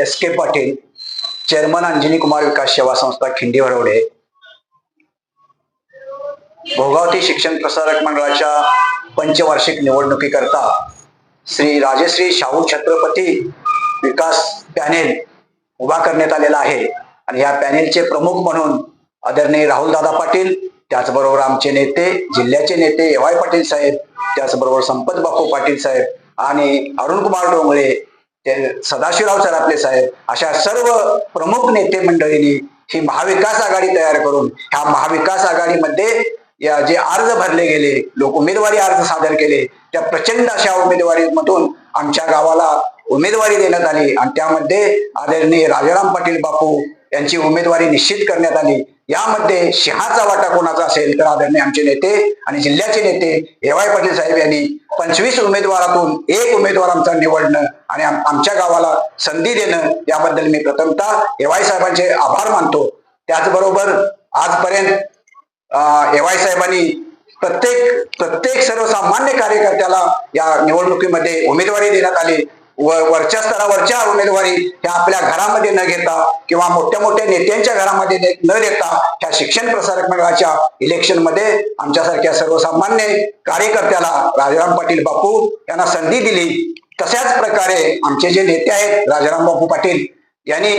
S K Patil chairman Anjani Kumar विकास सेवा संस्था खिंडी वरवडे. भोगावती शिक्षण प्रसारक मंडळाच्या पंचवार्षिक निवडणुकीकरता श्री राजश्री शाहू छत्रपती विकास पॅनेल उभा करण्यात आलेला आहे. आणि या पॅनेलचे प्रमुख म्हणून आदरणीय राहुलदादा पाटील त्याचबरोबर आमचे नेते जिल्ह्याचे नेते एवाय पाटील साहेब त्याचबरोबर संपत बापू पाटील साहेब आणि अरुण कुमार डोंगळे सदाशिवराव सरापले साहेब अशा सर्व प्रमुख नेते मंडळींनी ही महाविकास आघाडी तयार करून ह्या महाविकास आघाडीमध्ये या जे अर्ज भरले गेले लोक उमेदवारी अर्ज सादर केले त्या प्रचंड अशा उमेदवारीमधून आमच्या गावाला उमेदवारी देण्यात आली. आणि त्यामध्ये आदरणीय राजाराम पाटील बापू यांची उमेदवारी निश्चित करण्यात आली. यामध्ये सिंहाचा वाटा कोणाचा असेल तर आदरणीय आमचे नेते आणि जिल्ह्याचे नेते एवाय पाटील साहेब यांनी पंचवीस उमेदवारातून एक उमेदवार आमचा निवडणं आणि आमच्या गावाला संधी देणं याबद्दल मी प्रथमतः एवाय साहेबांचे आभार मानतो. त्याचबरोबर आजपर्यंत एवाय साहेबांनी प्रत्येक प्रत्येक सर्वसामान्य कार्यकर्त्याला या निवडणुकीमध्ये उमेदवारी देण्यात आली. वरच्या स्तरावरच्या उमेदवारी ह्या आपल्या घरामध्ये न घेता किंवा मोठ्या मोठ्या नेत्यांच्या घरामध्ये न देता ह्या शिक्षण प्रसारक मंडळाच्या इलेक्शनमध्ये आमच्यासारख्या सर्वसामान्य कार्यकर्त्याला राजाराम पाटील बापू यांना संधी दिली. तशाच प्रकारे आमचे जे नेते आहेत राजाराम बापू पाटील यांनी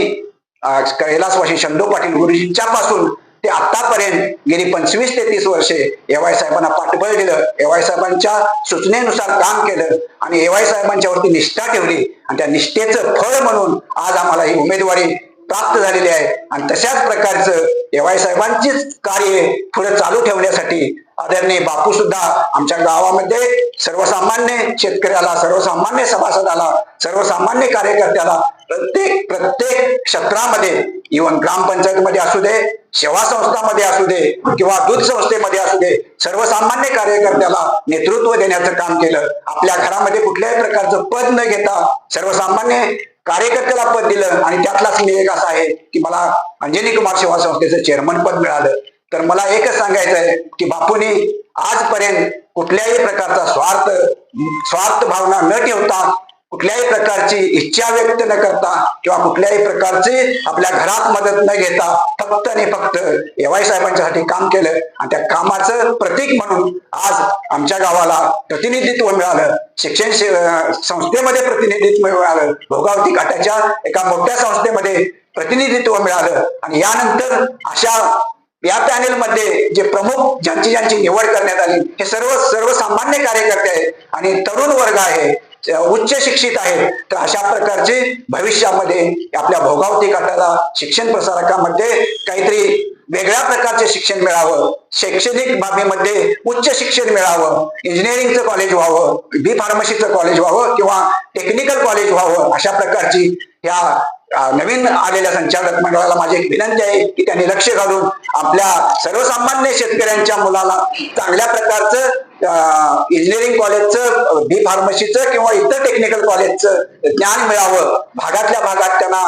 कैलासवाशी कैलासवासी शंडू पाटील गुरुजींच्या पासून ते आतापर्यंत गेली पंचवीस ते तीस वर्षे एवाय साहेबांना पाठबळ दिलं. एवाय साहेबांच्या सूचनेनुसार काम केलं आणि एवाय साहेबांच्यावरती निष्ठा ठेवली आणि त्या निष्ठेचं फळ म्हणून आज आम्हाला ही उमेदवारी प्राप्त झालेली आहे. आणि तशाच प्रकारचं एवाय साहेबांचीच कार्य पुढे चालू ठेवण्यासाठी आदरणीय बापू सुद्धा आमच्या गावामध्ये सर्वसामान्य शेतकऱ्याला सर्वसामान्य सभासदाला सर्वसामान्य कार्यकर्त्याला प्रत्येक प्रत्येक क्षेत्रामध्ये इव्हन ग्रामपंचायतीमध्ये असू दे सेवा संस्थामध्ये असू दे किंवा दूध संस्थेमध्ये असू दे सर्वसामान्य कार्यकर्त्याला नेतृत्व देण्याचं काम केलं. आपल्या घरामध्ये कुठल्याही प्रकारचं पद न घेता सर्वसामान्य कार्यकर्त्याला पद दिलं आणि त्यातलाच मी एक असा आहे की मला अंजनी कुमार सेवा संस्थेचं चेअरमन पद मिळालं. तर मला एकच सांगायचं आहे की बापूनी आजपर्यंत कुठल्याही प्रकारचा स्वार्थ स्वार्थ भावना न ठेवता कुठल्याही प्रकारची इच्छा व्यक्त न करता किंवा कुठल्याही प्रकारची आपल्या घरात मदत न घेता फक्त आणि फक्त एवाय साहेबांच्यासाठी काम केलं आणि त्या कामाचं प्रतीक म्हणून आज आमच्या गावाला प्रतिनिधित्व मिळालं. शिक्षण संस्थेमध्ये प्रतिनिधित्व मिळालं. भोगावती काट्याच्या एका मोठ्या संस्थेमध्ये प्रतिनिधित्व मिळालं. आणि यानंतर अशा या पॅनेल मध्ये जे प्रमुख ज्यांची ज्यांची निवड करण्यात आली हे सर्व सर्वसामान्य कार्यकर्ते आहेत आणि तरुण वर्ग आहे उच्च शिक्षित आहेत तर अशा प्रकारचे भविष्यामध्ये आपल्या भोगावती गटाला शिक्षण प्रसारकामध्ये काहीतरी वेगळ्या प्रकारचे शिक्षण मिळावं शैक्षणिक बाबीमध्ये उच्च शिक्षण मिळावं इंजिनिअरिंगचं कॉलेज व्हावं बी फार्मसीचं कॉलेज व्हावं किंवा टेक्निकल कॉलेज व्हावं अशा प्रकारची ह्या नवीन आलेल्या संचालक मंडळाला माझी एक विनंती आहे की त्यांनी लक्ष घालून आपल्या सर्वसामान्य शेतकऱ्यांच्या मुलाला चांगल्या प्रकारचं इंजिनिअरिंग कॉलेजचं बी फार्मसीचं किंवा इतर टेक्निकल कॉलेजचं ज्ञान मिळावं. भागातल्या भागात त्यांना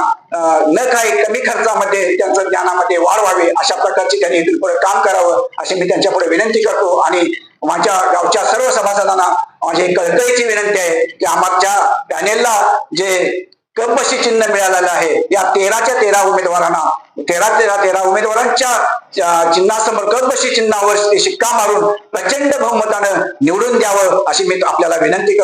न काही कमी खर्चामध्ये त्यांचं ज्ञानामध्ये वाढ व्हावी अशा प्रकारची त्यांनी इथून पुढे काम करावं अशी मी त्यांच्या पुढे विनंती करतो. आणि माझ्या गावच्या सर्व सभासदांना माझी कळकळीची विनंती आहे की आमच्या पॅनेलला जे कपशी चिन्ह मिळालेलं आहे. या तेराच्या तेरा उमेदवारांना तेरा तेरा तेरा उमेदवारांच्या चिन्हासमोर कपशी चिन्हावर शिक्का मारून प्रचंड बहुमतानं निवडून द्यावं अशी मी आपल्याला विनंती करतो.